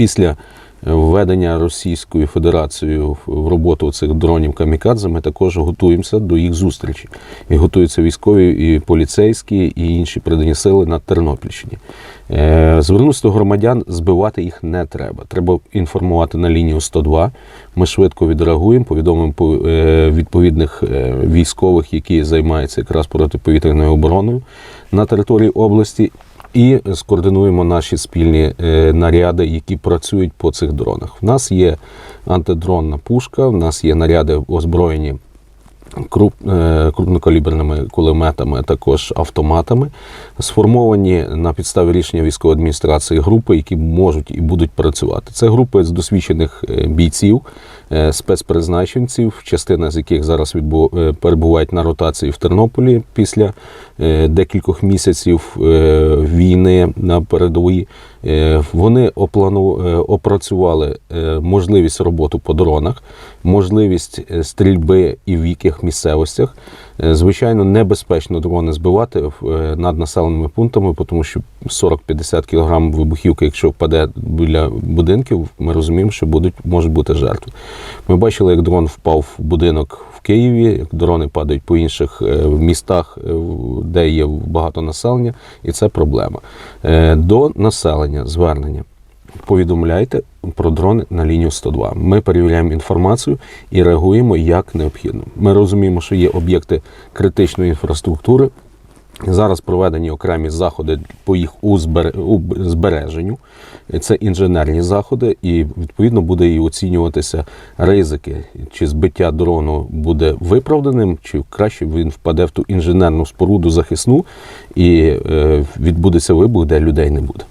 Після введення Російською Федерацією в роботу цих дронів камікадзе ми також готуємося до їх зустрічі. І готуються військові, і поліцейські, і інші придані сили на Тернопільщині. Е, Звернутися до громадян, збивати їх не треба. Треба інформувати на лінію 102. Ми швидко відреагуємо, повідомимо по- е, відповідних е, військових, які займаються якраз протиповітряною обороною на території області. І скоординуємо наші спільні е, наряди, які працюють по цих дронах. У нас є антидронна пушка, в нас є наряди озброєні е, крупнокаліберними кулеметами, а також автоматами, сформовані на підставі рішення військової адміністрації групи, які можуть і будуть працювати. Це групи з досвідчених е, бійців, спецпризначенців, частина з яких зараз відбу- е, перебувають на ротації в Тернополі після е, декількох місяців е, війни на передовій. Е, Вони оплану, е, опрацювали е, можливість роботи по дронах, можливість е, стрільби і в яких місцевостях. Е, Звичайно, небезпечно дрони збивати е, над населеними пунктами, тому що 40-50 кг вибухівки, якщо впаде біля будинків, ми розуміємо, що будуть можуть бути жертви. Ми бачили, як дрон впав в будинок в Києві, як дрони падають по інших е, містах, е, де є багато населення, і це проблема. Е, До населення звернення. Повідомляйте про дрони на лінію 102. Ми перевіряємо інформацію і реагуємо як необхідно. Ми розуміємо, що є об'єкти критичної інфраструктури. Зараз проведені окремі заходи по їх збереженню. Це інженерні заходи, і відповідно буде і оцінюватися ризики, чи збиття дрону буде виправданим, чи краще він впаде в ту інженерну споруду захисну і е, відбудеться вибух, де людей не буде.